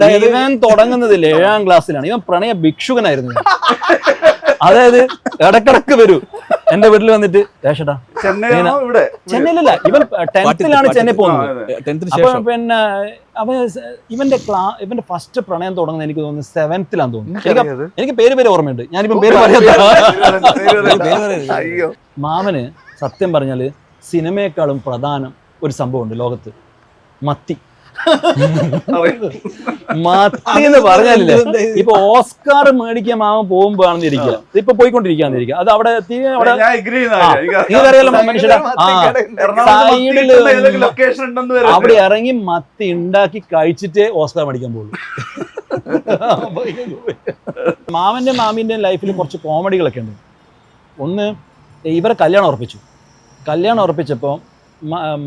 ഇവൻ തുടങ്ങുന്നതിൽ ഏഴാം ക്ലാസ്സിലാണ്. ഇവൻ പ്രണയ ഭിക്ഷുകനായിരുന്നു. അതായത് ഇടക്കിടക്ക് വരൂ. എന്റെ വീട്ടിൽ വന്നിട്ട് രേഷടാ ചെന്നൈയിലല്ല ഇവൻ ടെൻത്തിലാണ് ചെന്നൈ പോകുന്നത്. അപ്പൊ പിന്നെ അവ ഇവന്റെ ക്ലാ ഇവന്റെ ഫസ്റ്റ് പ്രണയം തുടങ്ങുന്നത് എനിക്ക് തോന്നുന്നു സെവൻത്തിലാന്ന് തോന്നുന്നു. എനിക്ക് പേര് പേര് ഓർമ്മയുണ്ട്. ഞാനിപ്പം പേര് പറയാത്ത. അയ്യോ. മാമന് സത്യം പറഞ്ഞാൽ സിനിമയെക്കാളും പ്രധാനം ഒരു സംഭവമുണ്ട് ലോകത്ത്. മത്തി. മത്തി എന്ന് പറഞ്ഞാലില്ലേ ഇപ്പൊ ഓസ്കാർ മേടിക്കാൻ മാമൻ പോകുമ്പോഴാണെന്ന് ഇരിക്കുക ഇപ്പൊ പോയിക്കൊണ്ടിരിക്കാന്ന് ഇരിക്കുക അത് അവിടെ നിങ്ങൾക്കറിയാലോ മനുഷ്യരാ? സൈഡിൽ ലൊക്കേഷൻ ഉണ്ടെന്ന് വരെ അവിടെ ഇറങ്ങി മത്തി ഉണ്ടാക്കി കഴിച്ചിട്ടേ ഓസ്കാർ മേടിക്കാൻ പോകുള്ളൂ. മാമന്റെ മാമിന്റെ ലൈഫിൽ കുറച്ച് കോമഡികളൊക്കെ ഉണ്ട്. ഒന്ന് ഇവരെ കല്യാണം ഉറപ്പിച്ചു. കല്യാണം ഉറപ്പിച്ചപ്പോ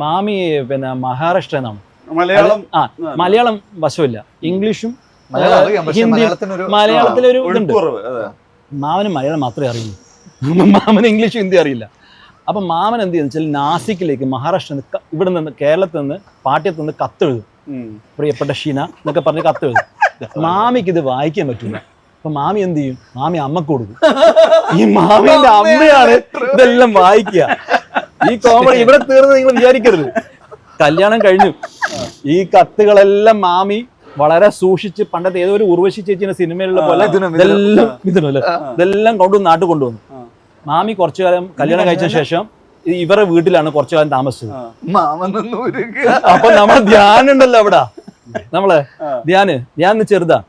മാമി പിന്നെ മഹാരാഷ്ട്ര എന്നാണ് മലയാളം ആ മലയാളം വശമില്ല. ഇംഗ്ലീഷും മലയാളം അറിയാം, പക്ഷേ ഹിന്ദി മലയാളത്തിനൊരു മലയാളത്തിലൊരു ഇതുണ്ട്. മാമന് മലയാളം മാത്രമേ അറിയുള്ളൂ. മാമന് ഇംഗ്ലീഷ് ഹിന്ദി അറിയില്ല. അപ്പം മാമൻ എന്ത് ചെയ്യുന്നു വെച്ചാൽ നാസിക്കിലേക്ക് മഹാരാഷ്ട്ര ഇവിടെ നിന്ന് കേരളത്തിൽ നിന്ന് പാട്യത്തിൽ നിന്ന് കത്തെഴുതും. പ്രിയപ്പെട്ട ഷീന എന്നൊക്കെ പറഞ്ഞ് കത്തെഴുതും. മാമിക്ക് ഇത് വായിക്കാൻ പറ്റില്ല അപ്പൊ മാമി എന്ത് ചെയ്യും? മാമി അമ്മയ്ക്ക് കൊടുക്കും. ഈ മാമിന്റെ അമ്മയാണ് ഇതെല്ലാം വായിക്കുക. ഈ കോമഡി ഇവിടെ തീർന്ന് നിങ്ങൾ വിചാരിക്കരുത്. കല്യാണം കഴിഞ്ഞു. ഈ കത്തുകളെല്ലാം മാമി വളരെ സൂക്ഷിച്ച് പണ്ടത്തെ ഏതോ ഒരു ഉർവശി ചേച്ചിന്റെ സിനിമയിലുള്ള പോലെ. ഇതെല്ലാം ഇതിനല്ലേ ഇതെല്ലാം കൊണ്ടുവന്ന് നാട്ടിൽ കൊണ്ടുവന്നു. മാമി കുറച്ചു കാലം കല്യാണം കഴിച്ച ശേഷം ഇവരുടെ വീട്ടിലാണ് കുറച്ചു കാലം താമസിച്ചത്. അപ്പൊ നമ്മളെ ധ്യാനം ഉണ്ടല്ലോ അവിടെ. നമ്മളെ. ധ്യാന് ധ്യാൻ എന്ന് ചെറുതാ.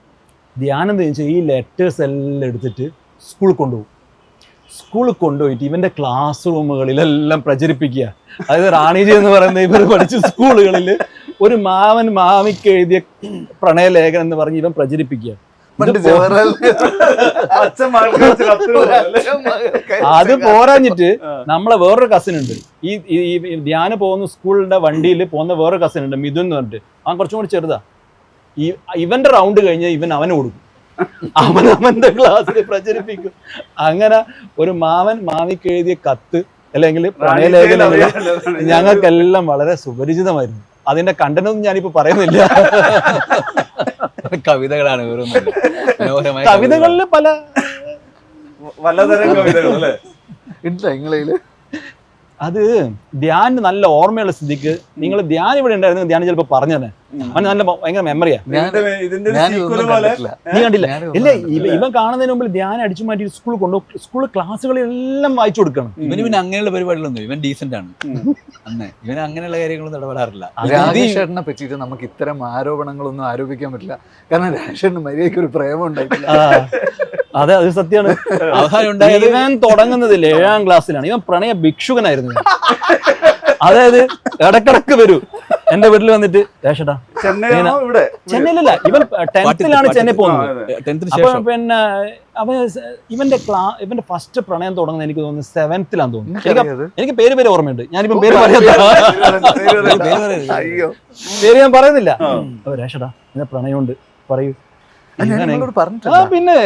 ധ്യാനം എന്ന് വെച്ചാൽ ഈ ലെറ്റേഴ്സ് എല്ലാം എടുത്തിട്ട് സ്കൂളിൽ കൊണ്ടുപോകും. സ്കൂളിൽ കൊണ്ടുപോയിട്ട് ഇവന്റെ ക്ലാസ് റൂമുകളിലെല്ലാം പ്രചരിപ്പിക്കുക. അതായത് റാണിജി എന്ന് പറയുന്ന ഇവർ പഠിച്ച സ്കൂളുകളിൽ ഒരു മാവൻ മാമിക്ക് എഴുതിയ പ്രണയലേഖനം എന്ന് പറഞ്ഞ് ഇവൻ പ്രചരിപ്പിക്കുക? അത് പോരാഞ്ഞിട്ട് നമ്മളെ വേറൊരു കസിൻ ഉണ്ട്. ഈ ധ്യാന പോകുന്ന സ്കൂളിന്റെ വണ്ടിയിൽ പോകുന്ന വേറൊരു കസിൻ ഉണ്ട് മിഥുൻ എന്ന് പറഞ്ഞിട്ട്. അവൻ കുറച്ചും കൂടി ചെറുതാ. ഈ ഇവന്റെ റൗണ്ട് കഴിഞ്ഞാൽ ഇവൻ അവന് കൊടുക്കും അവൻ അവന്റെ ക്ലാസ്സിൽ പ്രചരിപ്പിക്കും. അങ്ങനെ ഒരു മാവൻ മാമിക്ക് എഴുതിയ കത്ത് അല്ലെങ്കിൽ പ്രണയലേഖനം ഞങ്ങൾക്കെല്ലാം വളരെ സുപരിചിതമായിരുന്നു. അതിന്റെ കണ്ടനൊന്നും ഞാനിപ്പോ പറയുന്നില്ല. കവിതകളാണ് വെറും മനോഹരമായ കവിതകളിൽ പല വല്ലതരം കവിതകൾ അല്ലേ? ഇല്ല അത് ധ്യാൻ നല്ല ഓർമ്മയുള്ള സ്ഥിതിക്ക് നിങ്ങൾ ധ്യാൻ ഇവിടെ ഉണ്ടായിരുന്നു ധ്യാൻ ചിലപ്പോ പറഞ്ഞു തന്നെ അവന് നല്ല ഭയങ്കര മെമ്മറിയാ നീ കണ്ടില്ല. ഇല്ല ഇവൻ കാണുന്നതിന് മുമ്പ് ധ്യാനം അടിച്ചു മാറ്റി സ്കൂളിൽ കൊണ്ടു സ്കൂൾ ക്ലാസ്സുകളെല്ലാം വായിച്ചു കൊടുക്കണം. ഇവന് പിന്നെ അങ്ങനെയുള്ള പരിപാടികളൊന്നും ഇവൻ ഡീസന്റ് ആണ്. അന്ന് ഇവൻ അങ്ങനെയുള്ള കാര്യങ്ങളൊന്നും ഇടപെടാറില്ല. രാജേഷേട്ടനെ പറ്റിയിട്ട് നമുക്ക് ഇത്തരം ആരോപണങ്ങളൊന്നും ആരോപിക്കാൻ പറ്റില്ല. കാരണം രാജേഷേട്ടന് മര്യാദയ്ക്ക് ഒരു പ്രേമം ഉണ്ടായിട്ടില്ല. ആ, അതെ അത് സത്യമാണ്. അവസാനം ഉണ്ടായത് ഇവൻ തുടങ്ങുന്നതിൽ ഏഴാം ക്ലാസ്സിലാണ് ഇവൻ പ്രണയ ഭിക്ഷുകനായിരുന്നു. അതായത് ഇടക്കിടക്ക് വരൂ. എന്റെ വീട്ടിൽ വന്നിട്ട് രേഷടാ ചെന്നൈയാണോ ഇവിടെ? ചെന്നൈയിലല്ല ഇവൻ ടെൻത്തിലാണ് ചെന്നൈ പോകുന്നത്. അപ്പൊ പിന്നെ അവൻ സ- ഇവന്റെ ക്ലാ ഇവന്റെ ഫസ്റ്റ് പ്രണയം തുടങ്ങുന്നത് എനിക്ക് തോന്നുന്നു സെവൻത്തിലാന്ന് തോന്നുന്നു. എനിക്ക് പേര് പേര് ഓർമ്മയുണ്ട്. ഞാനിപ്പം പേര് പറയാത്ത പേര് ഞാൻ പറയുന്നില്ല. അപ്പൊ രേഷടാ എന്റെ പ്രണയമുണ്ട്. പറയൂ. പിന്നെ.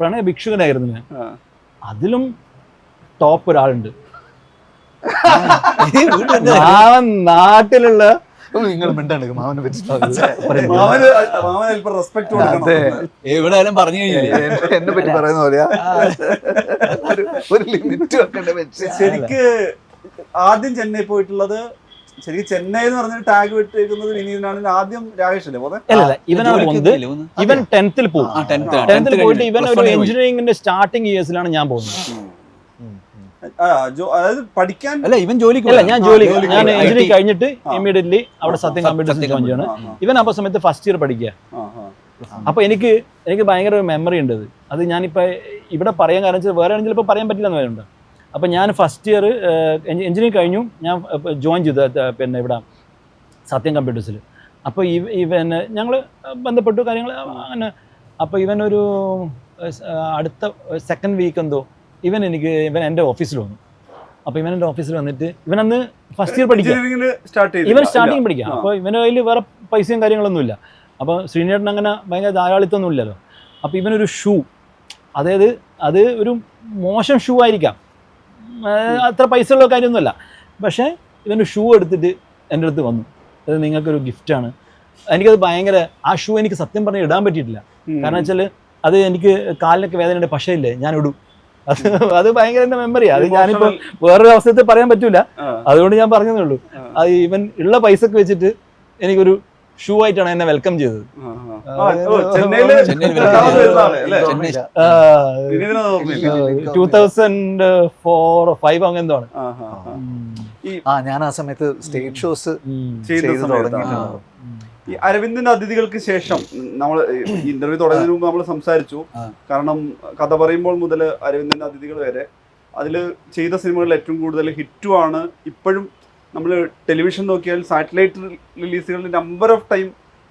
പ്രണയ ഭിക്ഷുകനായിരുന്നു ഞാൻ. ആ. അതിലും ടോപ്പ് ഒരാളുണ്ട്. നാട്ടിലുള്ള നിങ്ങൾ മിണ്ടാണ്ട് മാമനെ പറ്റി മാമന് മാമന് അല്പം റെസ്പെക്ട് കൊടുക്കണം. അതെ. എവിടെ പറഞ്ഞു കഴിഞ്ഞില്ലേ എന്നെ- എന്നെ പറ്റി പറയുന്ന പോലെയാ. ഒരു- ലിമിറ്റ് വെക്കേണ്ട ശരിക്ക് ആദ്യം ചെന്നൈ പോയിട്ടുള്ളത് ശരിക്കും ചെന്നൈ എന്ന് പറഞ്ഞ ടാഗ് വിട്ടേക്കുന്നത് വിനീതനാണെങ്കിൽ ആദ്യം രാകേഷ് അല്ലേ ഇവനാണ് പോകുന്നത് ഒന്ന്? ഇവൻ ടെൻത്തിൽ പോകും ടെൻത്തിൽ പോയിട്ട്. ഇവൻ ഒരു. എഞ്ചിനീയറിംഗിന്റെ സ്റ്റാർട്ടിംഗ് ഇയേഴ്സിലാണ് ഞാൻ പോകുന്നത് ആ, ജോ- അതായത് പഠിക്കാൻ അല്ല ഇവൻ ജോലിക്ക് അല്ല പോയി. ഞാൻ ജോലി ഞാൻ. എഞ്ചിനീയറിംഗ്. കഴിഞ്ഞിട്ട്. ഇമ്മീഡിയറ്റ്ലി അവിടെ സത്യം സത്യം കമ്പ്യൂട്ടേഴ്സിൽ ജോയിൻ ചെയ്യണം ആ, ഇവൻ അപ്പൊ സമയത്ത് ഫസ്റ്റ് ഇയർ പഠിക്കുക. അപ്പൊ എനിക്ക് എനിക്ക് ഭയങ്കര ഒരു മെമ്മറി ഉണ്ട് അത്. അത് ഞാനിപ്പോ ഇവിടെ പറയാൻ കാരണം വെച്ചാൽ വേറെ ചിലപ്പോൾ പറയാൻ പറ്റില്ല എന്ന് പറയുന്നുണ്ട് അപ്പൊ ഞാൻ ഫസ്റ്റ് ഇയർ എഞ്ചിനീയറിംഗ് കഴിഞ്ഞു. ഞാൻ ജോയിൻ ചെയ്തു പിന്നെ ഇവിടെ സത്യം കമ്പ്യൂട്ടേഴ്സിൽ അപ്പോൾ ഇവ ഇവൻ ഞങ്ങൾ ബന്ധപ്പെട്ടു കാര്യങ്ങൾ അങ്ങനെ. അപ്പോൾ ഇവനൊരു അടുത്ത സെക്കൻഡ് വീക്ക് എന്തോ ഇവൻ എനിക്ക് ഇവൻ എന്റെ ഓഫീസിൽ വന്നു. അപ്പോൾ ഇവൻ എന്റെ ഓഫീസിൽ വന്നിട്ട് ഇവൻ അന്ന് ഫസ്റ്റ് ഇയർ പഠിക്കും. ഇവൻ സ്റ്റാർട്ടിങ് പഠിക്കാം. അപ്പോൾ ഇവന്റെ കയ്യിൽ വേറെ പൈസയും കാര്യങ്ങളൊന്നുമില്ല അപ്പോൾ ശ്രീനേട്ടൻ അങ്ങനെ ഭയങ്കര ധാരാളിത്വമൊന്നും ഇല്ലല്ലോ. അപ്പോൾ ഇവനൊരു ഷൂ അതായത് അത് ഒരു മോശം ഷൂ ആയിരിക്കാം. അത്ര പൈസ ഉള്ള കാര്യമൊന്നുമല്ല. പക്ഷേ ഇവന്റെ ഷൂ എടുത്തിട്ട് എന്റെ അടുത്ത് വന്നു. അത് നിങ്ങൾക്കൊരു ഗിഫ്റ്റാണ് എനിക്കത് ഭയങ്കര ആ ഷൂ എനിക്ക് സത്യം പറഞ്ഞ് ഇടാൻ പറ്റിയിട്ടില്ല. കാരണം വെച്ചാൽ അത് എനിക്ക് കാലിനൊക്കെ പക്ഷേ ഇല്ലേ ഞാൻ ഇടും. അത് അത് ഭയങ്കര എന്റെ മെമ്മറിയാ അത് ഞാനിപ്പോൾ വേറൊരു അവസരത്തിൽ പറയാൻ പറ്റൂല. അതുകൊണ്ട് ഞാൻ പറഞ്ഞതേ ഉള്ളൂ. അത് ഇവൻ ഉള്ള പൈസക്ക് വെച്ചിട്ട് എനിക്കൊരു ഷൂ ആയിട്ടാണ് എന്നെ വെൽക്കം ചെയ്തത്. ടൂ തൗസൻഡ് ഫോർ ഫൈവ് അങ്ങനെ എന്തോ ആണ്. ആ, ഞാൻ ആ സമയത്ത് സ്റ്റേജ് ഷോസ് ചെയ്യുന്ന ചെയ്ത് ഈ അരവിന്ദിന്റെ അതിഥികൾക്ക് ശേഷം നമ്മൾ ഇന്റർവ്യൂ തുടങ്ങുന്നതിന് മുമ്പ് നമ്മൾ സംസാരിച്ചു. കാരണം കഥ പറയുമ്പോൾ മുതൽ അരവിന്ദിന്റെ അതിഥികൾ വരെ അതിൽ ചെയ്ത സിനിമകളിൽ ഏറ്റവും കൂടുതൽ ഹിറ്റുമാണ് ഇപ്പോഴും നമ്മൾ ടെലിവിഷൻ നോക്കിയാൽ സാറ്റലൈറ്റ് റിലീസുകളുടെ നമ്പർ ഓഫ് ടൈം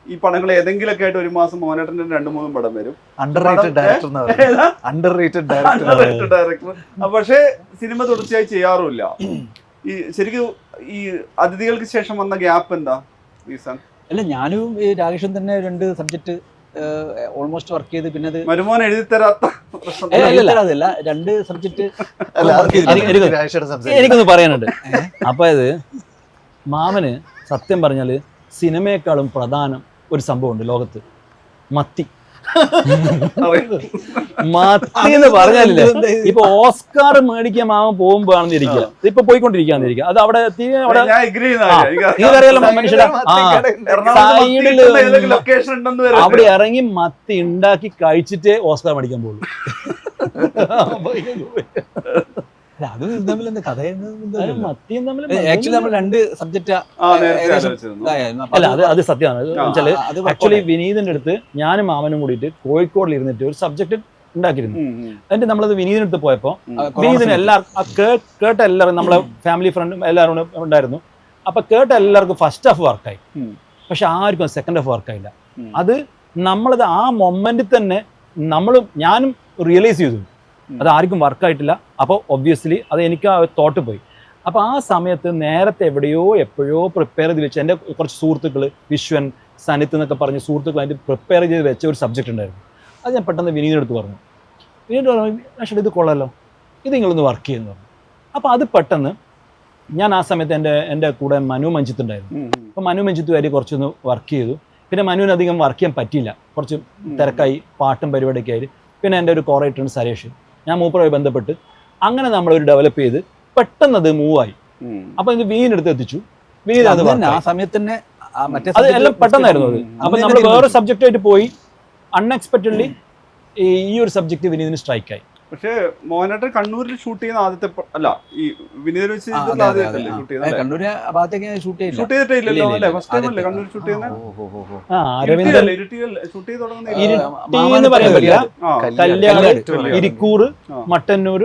ഈ പടങ്ങൾ ഏതെങ്കിലുമൊക്കെ ആയിട്ട് ഒരു മാസം മോനേട്ടന്റെ രണ്ട് മൂന്നും പടം വരും. അണ്ടർ റേറ്റഡ് ഡയറക്ടർ എന്ന് അണ്ടർ റേറ്റഡ് ഡയറക്ടർ ഡയറക്ടർ പക്ഷേ സിനിമ തുടർച്ചയായി ചെയ്യാറുമില്ല. ഈ ശരിക്കും ഈ അതിഥികൾക്ക് ശേഷം വന്ന ഗ്യാപ്പ് എന്താ റീസൺ? അല്ല ഞാനും ഈ രാകേഷും തന്നെ രണ്ട് സബ്ജക്ട് ഓൾമോസ്റ്റ് വർക്ക് ചെയ്ത് പിന്നെ അത് മരുമോൻ എഴുതി തരാത്ത അതല്ല. രണ്ട് സബ്ജക്ട് എനിക്കൊന്ന് പറയാനുണ്ട്. അപ്പൊ അത് മാമന് സത്യം പറഞ്ഞാൽ സിനിമയെക്കാളും പ്രധാനം ഒരു സംഭവമുണ്ട് ലോകത്ത്. മത്തി. മത്തി എന്ന് പറഞ്ഞാലില്ലേ ഇപ്പൊ ഓസ്കാർ മേടിക്കാൻ മാമൻ പോകുമ്പോഴാണെന്ന് ഇരിക്കുക ഇപ്പൊ പോയിക്കൊണ്ടിരിക്കാന്നിരിക്കുക അത് അവിടെ മനുഷ്യരുടെ ആ. സൈഡിൽ ലൊക്കേഷൻ ഉണ്ടെന്ന് വരെ. അവിടെ ഇറങ്ങി മത്തി ഉണ്ടാക്കി കഴിച്ചിട്ടേ ഓസ്കാർ മേടിക്കാൻ പോകുള്ളൂ. അത് തമ്മിൽ എന്താ? കഥ അത് മത്തിയും തമ്മിൽ ആക്ച്വലി നമ്മൾ രണ്ട് സബ്ജക്റ്റ് ആ അല്ല അത് അത് സത്യമാണ്. വെച്ചാൽ ആക്ച്വലി വിനീതിന്റെ അടുത്ത് ഞാനും മാമനും കൂടിയിട്ട് കോഴിക്കോടിൽ ഇരുന്നിട്ട് ഒരു സബ്ജക്ട് ഉണ്ടാക്കിയിരുന്നു. എന്നിട്ട് നമ്മളത് വിനീതിന്റെ അടുത്ത് പോയപ്പോൾ വിനീതിന് എല്ലാവർക്കും കേട്ട എല്ലാവരും നമ്മളെ ഫാമിലി ഫ്രണ്ടും എല്ലാവരും ഉണ്ടായിരുന്നു. അപ്പൊ കേട്ട എല്ലാവർക്കും ഫസ്റ്റ് ഹാഫ് വർക്കായി. പക്ഷെ ആർക്കും സെക്കൻഡ് ഹാഫ് വർക്കായില്ല. അത് നമ്മളത് ആ മൊമെന്റിൽ തന്നെ നമ്മളും ഞാനും റിയലൈസ് ചെയ്തു. അത് ആർക്കും വർക്കായിട്ടില്ല അപ്പോൾ ഒബ്വിയസ്ലി അത് എനിക്ക് ആ തോട്ട് പോയി. അപ്പോൾ ആ സമയത്ത് നേരത്തെ എവിടെയോ എപ്പോഴോ പ്രിപ്പയർ ചെയ്ത് വെച്ച് എന്റെ കുറച്ച് സുഹൃത്തുക്കൾ വിശ്വൻ സനിത്ത് എന്നൊക്കെ പറഞ്ഞ സുഹൃത്തുക്കൾ അതിന്റെ പ്രിപ്പയർ ചെയ്ത് വെച്ച ഒരു സബ്ജക്റ്റ് ഉണ്ടായിരുന്നു. അത് ഞാൻ പെട്ടെന്ന് വിനീതിനെടുത്ത് പറഞ്ഞു. വിനീത് പറഞ്ഞു പക്ഷേ ഇത് കൊള്ളാലോ. ഇത് നിങ്ങളൊന്ന് വർക്ക് ചെയ്യുന്നു. പറഞ്ഞു അപ്പോൾ അത് പെട്ടെന്ന് ഞാൻ ആ സമയത്ത് എന്റെ എന്റെ കൂടെ മനു മഞ്ജിത്ത് ഉണ്ടായിരുന്നു. അപ്പോൾ മനു മഞ്ജിത്ത് വരെ കുറച്ചൊന്ന് വർക്ക് ചെയ്തു. പിന്നെ മനുവിന് അധികം വർക്ക് ചെയ്യാൻ പറ്റിയില്ല. കുറച്ച് തിരക്കായി പാട്ടും പരിപാടിയൊക്കെ ആയി പിന്നെ എന്റെ ഒരു കോറേറ്റർ സരേഷ്. ഞാൻ മൂപ്പറുമായി ബന്ധപ്പെട്ട് അങ്ങനെ നമ്മളൊരു ഡെവലപ്പ് ചെയ്ത് പെട്ടെന്ന് അത് മൂവായി ആയി അപ്പോൾ ഇത് വീനെടുത്ത് എത്തിച്ചു. വീന അത് ആ. സമയത്ത് തന്നെ അത് എല്ലാം പെട്ടെന്നായിരുന്നു അത്. അപ്പൊ നമ്മൾ വേറെ സബ്ജക്റ്റ് ആയിട്ട് പോയി. അൺഎക്സ്പെക്റ്റഡ്ലി ഈ ഒരു സബ്ജക്റ്റ് വിനീതിന് സ്ട്രൈക്കായി പക്ഷേ മോഹനായിട്ട് കണ്ണൂരിൽ ഷൂട്ട് ചെയ്യുന്ന ആദ്യത്തെ അല്ല ഈ വിനീതിൽ വെച്ച് ആദ്യമായിട്ടല്ലേ ഷൂട്ട് ചെയ്യുന്നത് ഭാഗത്തേക്ക് ഷൂട്ട് ചെയ്യില്ല ഷൂട്ട് ചെയ്തിട്ടില്ലല്ലോ അല്ലേ? ഫസ്റ്റ് ടൈം അല്ലേ കണ്ണൂർ ഷൂട്ട് ചെയ്യുന്നത്? ഷൂട്ട് ചെയ്ത് തുടങ്ങുന്ന പറയാൻ പറ്റില്ല. കല്യാട്. ഇരിക്കൂർ. മട്ടന്നൂർ.